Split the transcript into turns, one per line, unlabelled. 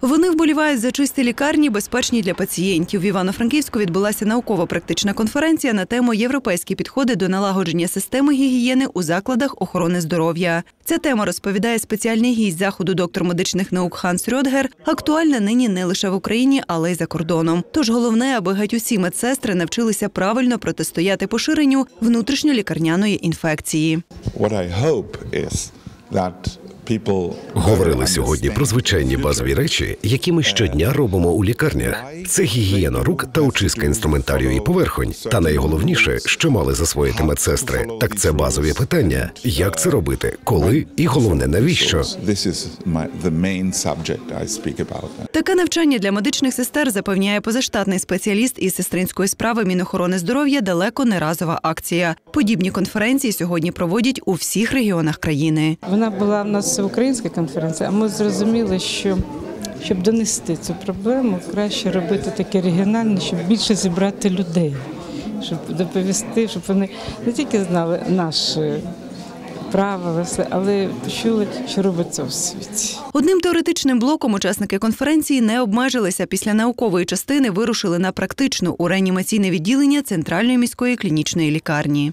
Вони вболівають за чисті лікарні, безпечні для пацієнтів. В Івано-Франківську відбулася науково-практична конференція на тему Європейські підходи до налагодження системи гігієни у закладах охорони здоров'я. Ця тема розповідає спеціальний гість заходу доктор медичних наук Ханс Рьодгер. Актуальна нині не лише в Україні, але й за кордоном. Тож головне, аби геть усі медсестри навчилися правильно протистояти поширенню внутрішньолікарняної інфекції.
What I hope is that
Говорили сьогодні про звичайні базові речі, які ми щодня робимо у лікарнях. Це гігієна рук та очистка інструментарію і поверхонь. Та найголовніше, що мали засвоїти медсестри, так це базові питання: як це робити, коли і головне навіщо.
Таке навчання для медичних сестер запевняє позаштатний спеціаліст із сестринської справи Мінохорони здоров'я далеко не разова акція. Подібні конференції сьогодні проводять у всіх регіонах країни.
Вона була в нас всеукраїнська конференція, а ми зрозуміли, що щоб донести цю проблему, краще робити таке регіональне, щоб більше зібрати людей, щоб доповісти, щоб вони не тільки знали наші правила, але чули, що робиться у світі.
Одним теоретичним блоком учасники конференції не обмежилися. Після наукової частини вирушили на практичну у реанімаційне відділення центральної міської клінічної лікарні.